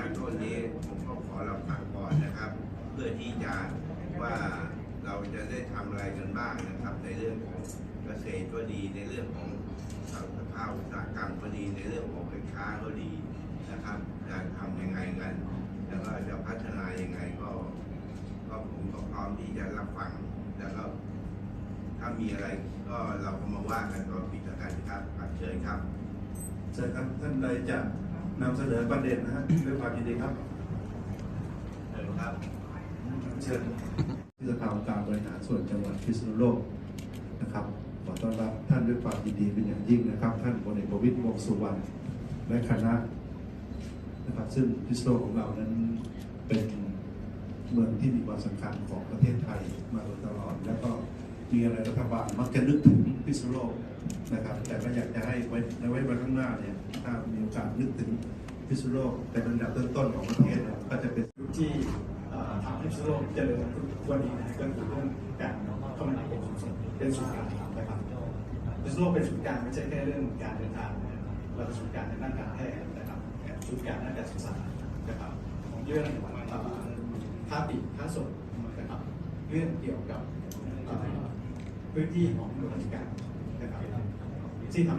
ะต้นนี้ผมก็ขอรับฟังก่อนนะครับ เพื่อที่จะว่าเราจะได้ทำอะไรกันบ้างนะครับ ในเรื่องของเกษตรก็ดีในเรื่องของสภาพอุตสาหกรรมก็ดีในเรื่องของการค้าก็ดีนะครับจะทำยังไงกันแล้วก็จะพัฒนายังไงก็ ก็ผมก็พร้อมที่จะรับฟังแล้วก็ถ้ามีอะไรก็เราก็มาว่ากันตอนปิดกันครับครับเชิญครับเชิญครับท่านใดจะ นำเสนอประเด็นนะฮะด้วยความยินดีครับเชิญครับ เชิญที่สภาองค์การบริหารส่วนจังหวัดพิษณุโลกนะครับขอต้อนรับท่านด้วยความยินดีเป็นอย่างยิ่งนะครับ ท่านพลเอกประวิตรวงษ์สุวรรณและคณะนะครับ ซึ่งพิษณุโลกของเรานั้นเป็นเมืองที่มีความสำคัญของประเทศไทยมาโดยตลอด แล้วก็มีอะไรรัฐบาลมักจะนึกถึงพิษณุโลก นะครับ แต่ก็อยากจะให้ไว้ในไว้วันข้างหน้าเนี่ยถ้ามีโอกาสนึกถึงพิษณุโลกเป็นอันดับต้นๆของประเทศเนี่ยก็จะเป็นที่ทำให้พิษณุโลกเจริญทุกวันนี้นะก็คือเรื่องการคมนาคมขนส่งเป็นศูนย์กลางนะครับพิษณุโลกเป็นศูนย์กลางไม่ใช่แค่เรื่องการเดินทางนะเราเป็นศูนย์กลางในด้านการแพทย์นะครับศูนย์กลางด้านการศึกษานะครับของเรื่องเอ่อค้าปลีกค้าส่งนะครับเรื่องเกี่ยวกับพื้นที่ของหน่วยราชการ นะครับที่ทำให้